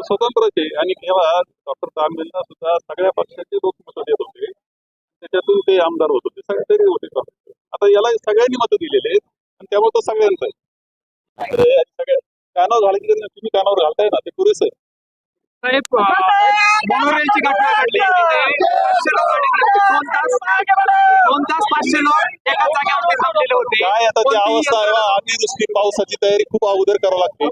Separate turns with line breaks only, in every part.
स्वतंत्रच आहे आणि तेव्हा डॉक्टर तांबेंना सुद्धा सगळ्या पक्षाचे लोक मतं देत होते. त्याच्यातून ते आमदार होत होते. सगळे तरी होते. आता याला सगळ्यांनी मतं दिलेले आहेत. आणि त्यामुळे तो सगळ्यांचा आहे. सगळ्या कानावर घालायची. तुम्ही कानावर घालताय ना ते पुरेसं आहे.
साहेब मनोरेची घटना घडली. तिथे पाचशे लोक आणि दोन तास दोन तास पाचशे लोक एका जागेवरती थांबलेले होते.
काय आता ती
कोणतीही
अवस्था आहे दुसरी पावसाची तयारी खूप अगोदर करावी लागते.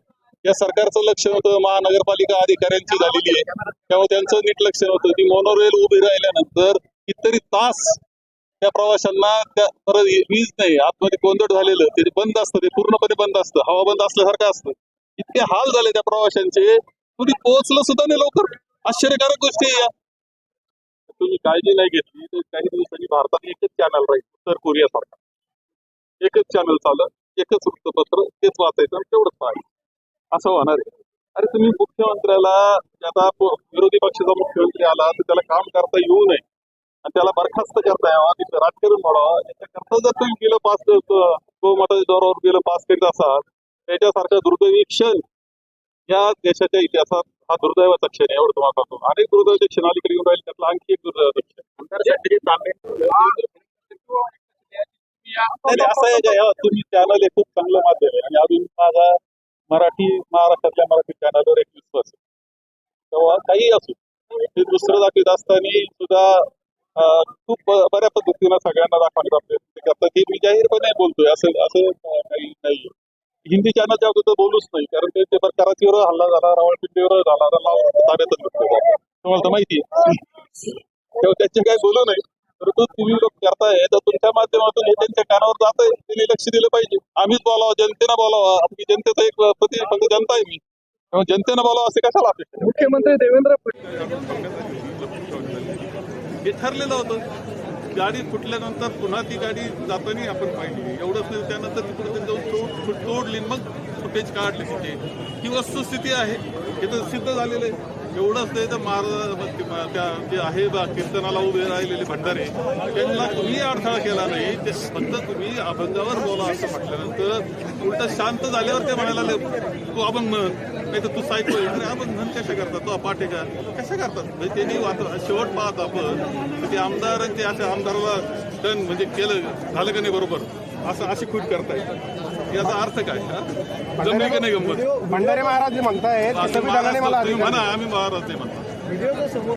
या सरकारचं लक्ष नव्हतं महानगरपालिका अधिकाऱ्यांची झालेली आहे. त्यामुळे त्यांचं नीट लक्ष नव्हतं. ती मोनोरेल उभी राहिल्यानंतर कितीतरी तास त्या प्रवाशांना त्या परत वीज नाही आतमध्ये गोंधळ झालेलं ते बंद असतं ते पूर्णपणे बंद असतं हवा बंद असल्यासारखं असतं. इतके हाल झाले त्या प्रवाशांचे कुणी पोहोचलं सुद्धा नाही लवकर. आश्चर्यकारक गोष्टी या. तुम्ही काळजी नाही घेतली तर काही दिवसांनी भारतात एकच चॅनल राहील उत्तर कोरिया सारखा एकच चॅनल चालत एकच वृत्तपत्र तेच वाचायचं आणि तेवढंच पाहायचं. असं होणार आहे. अरे तुम्ही मुख्यमंत्र्याला म्हणजे आता विरोधी पक्षाचा मुख्यमंत्री आला तर त्याला काम करता येऊ नये. आणि त्याला बरखास्त करता यावा तिथं राजकारण वाढावा याच्याकरता जर तुम्ही बिलं पास बहुमताच्या जोरावर बिलं पास करीत असाल त्याच्यासारखा दुर्दैवी क्षण या देशाच्या इतिहासात हा दुर्दैवाचा क्षण आहे एवढं तुम्हाला सांगतो. अनेक दुर्दैवाचे क्षण अलीकडे येऊन राहील त्यातला आणखी एक दुर्दैवाचा क्षण. असं आहे का तुम्ही चॅनल हे खूप चांगलं माध्यम आहे. आणि अजून माझा मराठी महाराष्ट्रातल्या मराठी चॅनलवर एक विश्वास आहे तेव्हा काही असू ते दुसरं दाखवत असताना सुद्धा खूप बऱ्या पद्धतीनं सगळ्यांना दाखवण्याचा प्रयत्न करतात हे मी जाहीरपणे बोलतोय असं असं काही नाही. हिंदी चॅनलच्या अगोदर बोलूच नाही कारण ते ते कराचीवर हल्ला झाला रावळपिंडीवर झाला लावून ताब्यातच तुम्हाला तर माहिती आहे. तेव्हा त्याचे काही बोलू नाही. परंतु तुम्ही लोक करताय तर तुमच्या माध्यमातून हे त्यांच्या कानावर जात आहे. त्यांनी लक्ष दिलं पाहिजे. आम्हीच बोलावं जनतेनं बोलावं. आपली जनतेचा एक प्रति फक्त जनता आहे मी. जनतेनं बोलावं असे कशाला अपेक्षा?
मुख्यमंत्री देवेंद्र फडणवीस.
हे ठरलेलं होतं. गाडी फुटल्यानंतर पुन्हा ती गाडी जाताना आपण पाहिली. एवढंच नाही, त्यानंतर तिकडे ते जाऊन तोडली मग फुटेज काढले तिथे. ही वस्तुस्थिती आहे. हे तर सिद्ध झालेलं आहे. एवढंच नाही तर महाराज त्या जे आहे बा कीर्तनाला उभे राहिलेले भंडारे त्यांना तुम्ही अडथळा केला नाही. ते फक्त तुम्ही अभंगावर बोला असं म्हटल्यानंतर उलट शांत झाल्यावर ते म्हणायला तू अभंग म्हण. नाही तर तू सायको अरे अभंग म्हण कशा करतात? तू पाठे का कशा करतात? म्हणजे त्यांनी शेवट पाहत आपण ते आमदार आणि ते अशा आमदाराला डन म्हणजे केलं झालं का नाही बरोबर? असं अशी खूट करतायत. याचा अर्थ काय? हा? जमली का नाही गंमत?
भंडारे महाराज अधिकार
म्हणा आम्ही महाराज नाही म्हणतो.